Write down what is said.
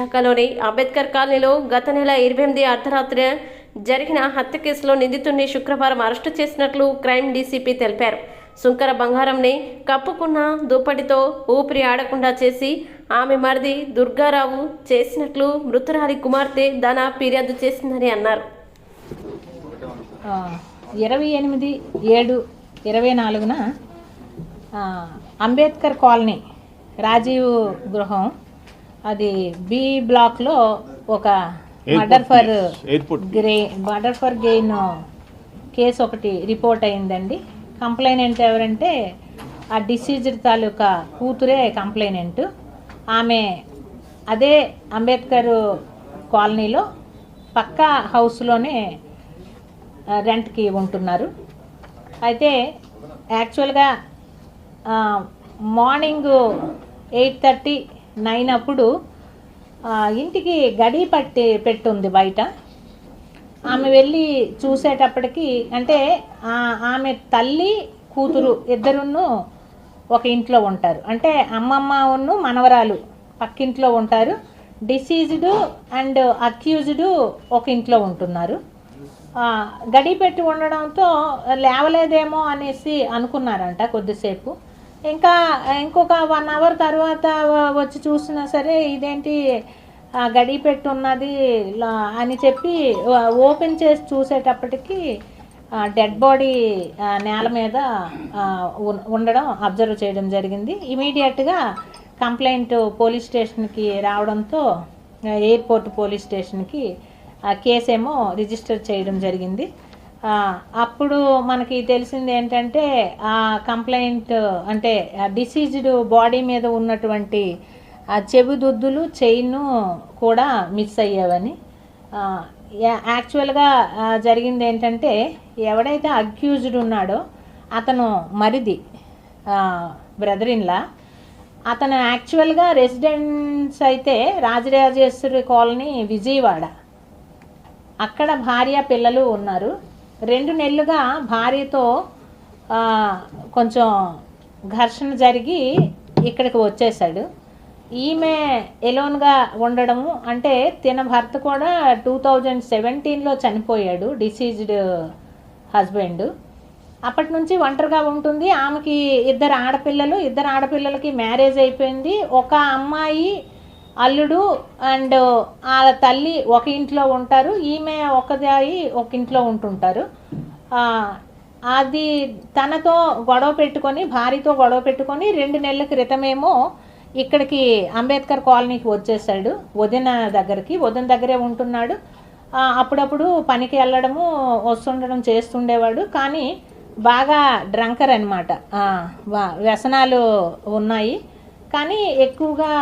విశాఖలోని అంబేద్కర్ కాలనీలో గత నెల ఇరవై ఎనిమిది అర్ధరాత్రి జరిగిన హత్య కేసులో నిందితుడిని శుక్రవారం అరెస్టు చేసినట్లు క్రైమ్ డీసీపీ తెలిపారు. సుంకర బంగారంని కప్పుకున్న దుప్పటితో ఊపిరి ఆడకుండా చేసి ఆమె మరిది దుర్గారావు చేసినట్లు మృతురాలి కుమార్తె ధన ఫిర్యాదు చేసిందని అన్నారు. ఇరవై ఎనిమిది ఏడు ఇరవై నాలుగున అంబేద్కర్ కాలనీ రాజీవ్ గృహం అది బి బ్లాక్లో ఒక murder for airport grey murder for gain case ఒకటి రిపోర్ట్ అయిందండి. కంప్లైనెంట్ ఎవరంటే ఆ డిసీజ్డ్ తాలూకా కూతురే కంప్లైనెంట్ ఆమె అదే అంబేద్కర్ కాలనీలో పక్కా హౌస్లోనే రెంట్కి ఉంటున్నారు. అయితే యాక్చువల్గా మార్నింగ్ ఎయిట్ థర్టీ నైన్ అప్పుడు ఇంటికి గడి పట్టి పెట్టుంది బయట. ఆమె వెళ్ళి చూసేటప్పటికి అంటే ఆమె తల్లి కూతురు ఇద్దరును ఒక ఇంట్లో ఉంటారు. అంటే అమ్మమ్మ ఉన్ను మనవరాలు పక్కింట్లో ఉంటారు. డిసీజ్డ్ అండ్ అక్యూజ్డ్ ఒక ఇంట్లో ఉంటున్నారు. గడి పెట్టి ఉండడంతో లేవలేదేమో అనేసి అనుకున్నారంట కొద్దిసేపు. ఇంకా ఇంకొక వన్ అవర్ తర్వాత వచ్చి చూసినా సరే ఇదేంటి గడి పెట్టున్నది లా- అని చెప్పి ఓపెన్ చేసి చూసేటప్పటికి డెడ్ బాడీ నేల మీద ఉండడం అబ్జర్వ్ చేయడం జరిగింది. ఇమీడియట్గా కంప్లైంట్ పోలీస్ స్టేషన్కి రావడంతో ఎయిర్పోర్ట్ పోలీస్ స్టేషన్కి ఆ ఏమో రిజిస్టర్ చేయడం జరిగింది. అప్పుడు మనకి తెలిసింది ఏంటంటే ఆ కంప్లైంట్ అంటే డిసీజ్డ్ బాడీ మీద ఉన్నటువంటి ఆ చెవి దుద్దులు చైన్ కూడా మిస్ అయ్యావని. యాక్చువల్గా జరిగింది ఏంటంటే ఎవడైతే అక్యూజ్డ్ ఉన్నాడో అతను మరిది బ్రదర్ ఇన్లా అతను యాక్చువల్గా రెసిడెన్స్ అయితే రాజరాజేశ్వరి కాలనీ విజయవాడ. అక్కడ భార్య పిల్లలు ఉన్నారు. రెండు నెలలుగా భార్యతో కొంచెం ఘర్షణ జరిగి ఇక్కడికి వచ్చేసాడు ఈమె ఎలోన్గా ఉండడము అంటే తిన భర్త కూడా టూ థౌజండ్ సెవెంటీన్లో చనిపోయాడు డిసీజ్డ్ హస్బెండ్. అప్పటి నుంచి ఒంటరిగా ఉంటుంది. ఆమెకి ఇద్దరు ఆడపిల్లలు ఇద్దరు ఆడపిల్లలకి మ్యారేజ్ అయిపోయింది. ఒక అమ్మాయి అల్లుడు అండ్ వాళ్ళ తల్లి ఒక ఇంట్లో ఉంటారు ఈమె ఒకదాయి ఒక ఇంట్లో ఉంటుంటారు. అది తనతో గొడవ పెట్టుకొని భార్యతో గొడవ పెట్టుకొని రెండు నెలల క్రితమేమో ఇక్కడికి అంబేద్కర్ కాలనీకి వచ్చేసాడు వదిన దగ్గరికి వదిన దగ్గరే ఉంటున్నాడు. అప్పుడప్పుడు పనికి వెళ్ళడము వస్తుండడం చేస్తుండేవాడు. కానీ బాగా డ్రంకర్ అనమాట వ్యసనాలు ఉన్నాయి. కానీ ఎక్కువగా